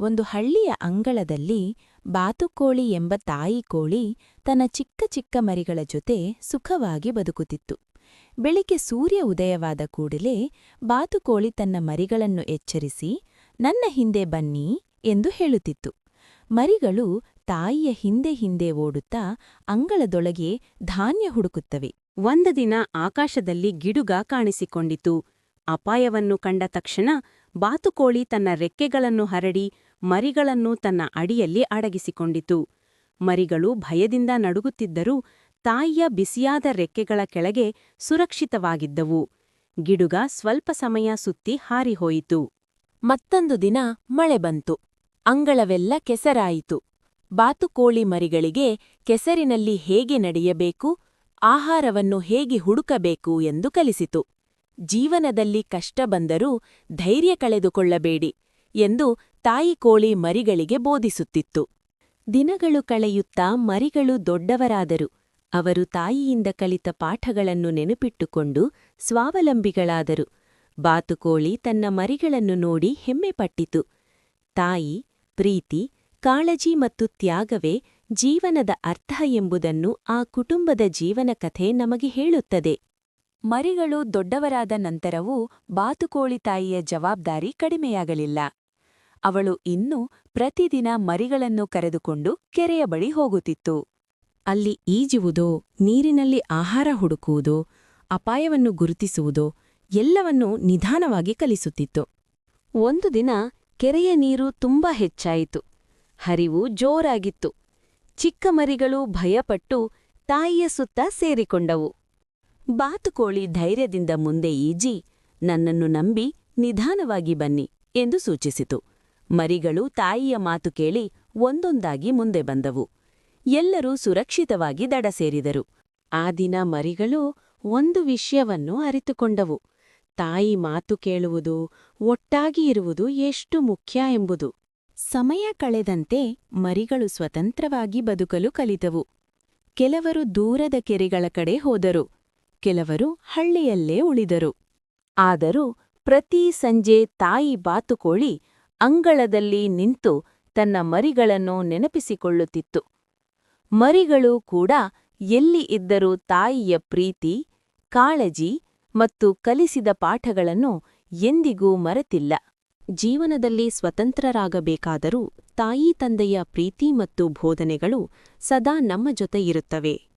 ಒಂದು ಹಳ್ಳಿಯ ಅಂಗಳದಲ್ಲಿ ಬಾತುಕೋಳಿ ಎಂಬ ತಾಯಿ ಕೋಳಿ ತನ್ನ ಚಿಕ್ಕ ಚಿಕ್ಕ ಮರಿಗಳ ಜೊತೆ ಸುಖವಾಗಿ ಬದುಕುತ್ತಿತ್ತು. ಬೆಳಿಗ್ಗೆ ಸೂರ್ಯ ಉದಯವಾದ ಕೂಡಲೇ ಬಾತುಕೋಳಿ ತನ್ನ ಮರಿಗಳನ್ನು ಎಚ್ಚರಿಸಿ, ನನ್ನ ಹಿಂದೆ ಬನ್ನಿ ಎಂದು ಹೇಳುತ್ತಿತ್ತು. ಮರಿಗಳು ತಾಯಿಯ ಹಿಂದೆ ಹಿಂದೆ ಓಡುತ್ತಾ ಅಂಗಳದೊಳಗೆ ಧಾನ್ಯ ಹುಡುಕುತ್ತವೆ. ಒಂದು ದಿನ ಆಕಾಶದಲ್ಲಿ ಗಿಡುಗ ಕಾಣಿಸಿಕೊಂಡಿತು. ಅಪಾಯವನ್ನು ಕಂಡ ತಕ್ಷಣ ಬಾತುಕೋಳಿ ತನ್ನ ರೆಕ್ಕೆಗಳನ್ನು ಹರಡಿ ಮರಿಗಳನ್ನು ತನ್ನ ಅಡಿಯಲ್ಲಿ ಅಡಗಿಸಿಕೊಂಡಿತು. ಮರಿಗಳು ಭಯದಿಂದ ನಡುಗುತ್ತಿದ್ದರೂ ತಾಯಿಯ ಬಿಸಿಯಾದ ರೆಕ್ಕೆಗಳ ಕೆಳಗೆ ಸುರಕ್ಷಿತವಾಗಿದ್ದವು. ಗಿಡುಗ ಸ್ವಲ್ಪ ಸಮಯ ಸುತ್ತಿ ಹಾರಿಹೋಯಿತು. ಮತ್ತೊಂದು ದಿನ ಮಳೆ ಬಂತು. ಅಂಗಳವೆಲ್ಲ ಕೆಸರಾಯಿತು. ಬಾತುಕೋಳಿ ಮರಿಗಳಿಗೆ ಕೆಸರಿನಲ್ಲಿ ಹೇಗೆ ನಡೆಯಬೇಕು, ಆಹಾರವನ್ನು ಹೇಗೆ ಹುಡುಕಬೇಕು ಎಂದು ಕಲಿಸಿತು. ಜೀವನದಲ್ಲಿ ಕಷ್ಟ ಬಂದರೂ ಧೈರ್ಯ ಕಳೆದುಕೊಳ್ಳಬೇಡಿ ಎಂದು ತಾಯಿ ಕೋಳಿ ಮರಿಗಳಿಗೆ ಬೋಧಿಸುತ್ತಿತ್ತು. ದಿನಗಳು ಕಳೆಯುತ್ತಾ ಮರಿಗಳು ದೊಡ್ಡವರಾದರು. ಅವರು ತಾಯಿಯಿಂದ ಕಲಿತ ಪಾಠಗಳನ್ನು ನೆನಪಿಟ್ಟುಕೊಂಡು ಸ್ವಾವಲಂಬಿಗಳಾದರು. ಬಾತುಕೋಳಿ ತನ್ನ ಮರಿಗಳನ್ನು ನೋಡಿ ಹೆಮ್ಮೆಪಟ್ಟಿತು. ತಾಯಿ, ಪ್ರೀತಿ, ಕಾಳಜಿ ಮತ್ತು ತ್ಯಾಗವೇ ಜೀವನದ ಅರ್ಥ ಎಂಬುದನ್ನು ಆ ಕುಟುಂಬದ ಜೀವನ ಕಥೆ ನಮಗೆ ಹೇಳುತ್ತದೆ. ಮರಿಗಳು ದೊಡ್ಡವರಾದ ನಂತರವೂ ಬಾತುಕೋಳಿ ತಾಯಿಯ ಜವಾಬ್ದಾರಿ ಕಡಿಮೆಯಾಗಲಿಲ್ಲ. ಅವಳು ಇನ್ನೂ ಪ್ರತಿದಿನ ಮರಿಗಳನ್ನು ಕರೆದುಕೊಂಡು ಕೆರೆಯ ಬಳಿ ಹೋಗುತ್ತಿತ್ತು. ಅಲ್ಲಿ ಈಜುವುದೋ, ನೀರಿನಲ್ಲಿ ಆಹಾರ ಹುಡುಕುವುದೋ, ಅಪಾಯವನ್ನು ಗುರುತಿಸುವುದೋ, ಎಲ್ಲವನ್ನೂ ನಿಧಾನವಾಗಿ ಕಲಿಸುತ್ತಿತ್ತು. ಒಂದು ದಿನ ಕೆರೆಯ ನೀರು ತುಂಬಾ ಹೆಚ್ಚಾಯಿತು. ಹರಿವು ಜೋರಾಗಿತ್ತು. ಚಿಕ್ಕ ಮರಿಗಳು ಭಯಪಟ್ಟು ತಾಯಿಯ ಸುತ್ತ ಸೇರಿಕೊಂಡವು. ಬಾತುಕೋಳಿ ಧೈರ್ಯದಿಂದ ಮುಂದೆ ಈಜಿ ನನ್ನನ್ನು ನಂಬಿ ನಿಧಾನವಾಗಿ ಬನ್ನಿ ಎಂದು ಸೂಚಿಸಿತು. ಮರಿಗಳು ತಾಯಿಯ ಮಾತು ಕೇಳಿ ಒಂದೊಂದಾಗಿ ಮುಂದೆ ಬಂದವು. ಎಲ್ಲರೂ ಸುರಕ್ಷಿತವಾಗಿ ದಡ ಸೇರಿದರು. ಆ ದಿನ ಮರಿಗಳು ಒಂದು ವಿಷಯವನ್ನು ಅರಿತುಕೊಂಡವು. ತಾಯಿ ಮಾತು ಕೇಳುವುದು, ಒಟ್ಟಾಗಿ ಇರುವುದು ಎಷ್ಟು ಮುಖ್ಯ ಎಂಬುದು. ಸಮಯ ಕಳೆದಂತೆ ಮರಿಗಳು ಸ್ವತಂತ್ರವಾಗಿ ಬದುಕಲು ಕಲಿತವು. ಕೆಲವರು ದೂರದ ಕೆರೆಗಳ ಕಡೆ ಹೋದರು. ಕೆಲವರು ಹಳ್ಳಿಯಲ್ಲೇ ಉಳಿದರು. ಆದರೂ ಪ್ರತಿ ಸಂಜೆ ತಾಯಿ ಬಾತುಕೋಳಿ ಅಂಗಳದಲ್ಲಿ ನಿಂತು ತನ್ನ ಮರಿಗಳನ್ನು ನೆನಪಿಸಿಕೊಳ್ಳುತ್ತಿತ್ತು. ಮರಿಗಳು ಕೂಡ ಎಲ್ಲಿ ಇದ್ದರೂ ತಾಯಿಯ ಪ್ರೀತಿ, ಕಾಳಜಿ ಮತ್ತು ಕಲಿಸಿದ ಪಾಠಗಳನ್ನು ಎಂದಿಗೂ ಮರೆತಿಲ್ಲ. ಜೀವನದಲ್ಲಿ ಸ್ವತಂತ್ರರಾಗಬೇಕಾದರೂ ತಾಯಿ ತಂದೆಯ ಪ್ರೀತಿ ಮತ್ತು ಬೋಧನೆಗಳು ಸದಾ ನಮ್ಮ ಜೊತೆ ಇರುತ್ತವೆ.